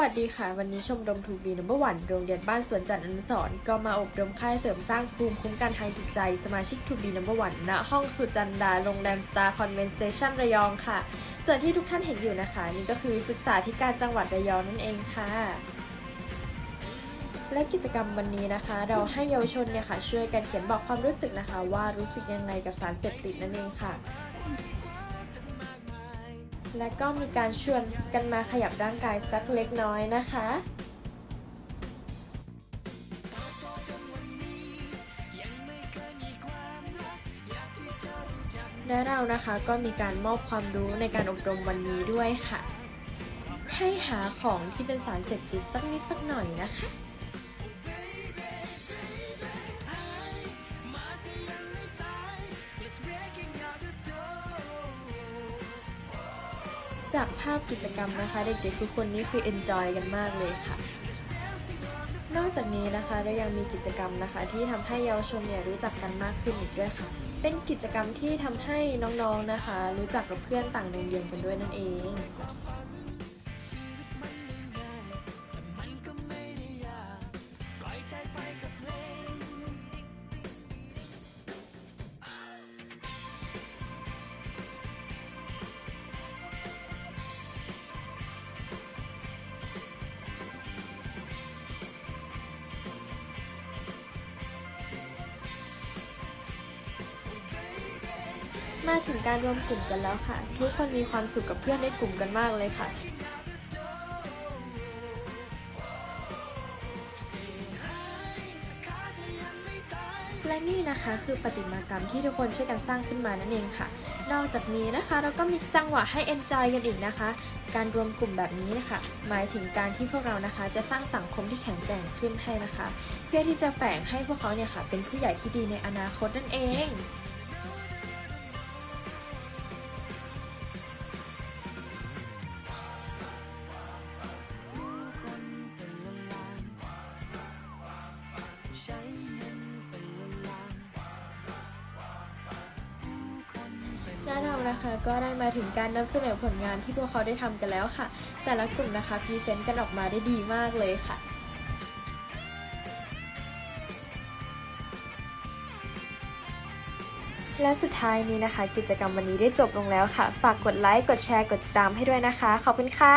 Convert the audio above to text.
วัสดีค่ะ วันนี้ชมรมทูบีนัมเบอร์วันโรงเรียนบ้านสวนจันทร์อนุสรก็มาอบรมค่ายเสริมสร้างภูมิคุ้มกันทางจิตใจ สมาชิกทูบีนัมเบอร์วันณห้องสุจันดาโรงแรมสตาร์คอนเวนสเตชันระยองค่ะ ส่วนที่ทุกท่านเห็นอยู่นะคะ นี่ก็คือศึกษาธิการจังหวัดระยองนั่นเองค่ะ และกิจกรรมวันนี้นะคะ เราให้เยาวชนเนี่ยค่ะช่วยกันเขียนบอกความรู้สึกนะคะ ว่ารู้สึกยังไงกับสารเสพติดนั่นเองค่ะ และก็มีการชวนกันมาขยับร่างกายสักเล็กน้อยนะคะ และเรานะคะก็มีการมอบความรู้ในการอบรมวันนี้ด้วยค่ะ ให้หาของที่เป็นสารเสพติดสักนิดสักหน่อยนะคะ จากภาพกิจกรรมนะคะ เด็กๆทุกคนนี่คือ enjoy กันมากเลยค่ะ นอกจากนี้นะคะเรายังมีกิจกรรมนะคะ ที่ทำให้เยาวชนเนี่ยรู้จักกันมากขึ้นอีกด้วยค่ะ เป็นกิจกรรมที่ทำให้น้องๆนะคะ รู้จักกับเพื่อนต่างโรงเรียนกันด้วยนั่นเอง มาถึงการรวมกลุ่มกันแล้วค่ะ ทุกคนมีความสุขกับเพื่อนในกลุ่มกันมากเลยค่ะและนี่นะคะคือประติมากรรมที่ทุกคนช่วยกันสร้างขึ้นมานั่นเองค่ะ นอกจากนี้นะคะ เราก็มีจังหวะให้ enjoy กันอีกนะคะ การรวมกลุ่มแบบนี้นะคะ หมายถึงการที่พวกเรานะคะ จะสร้างสังคมที่แข็งแกร่งขึ้นให้นะคะ เพื่อที่จะแฝงให้พวกเขาเนี่ยค่ะ เป็นผู้ใหญ่ที่ดีในอนาคตนั่นเอง และเรานะคะก็ได้มาถึงการนำเสนอผลงานที่พวกเขาได้ทำกันแล้วค่ะ แต่ละกลุ่มนะคะพรีเซนต์กันออกมาได้ดีมากเลยค่ะและสุดท้ายนี้นะคะ กิจกรรมวันนี้ได้จบลงแล้วค่ะ ฝากกดไลค์ กดแชร์ กดติดตามให้ด้วยนะคะ ขอบคุณค่ะ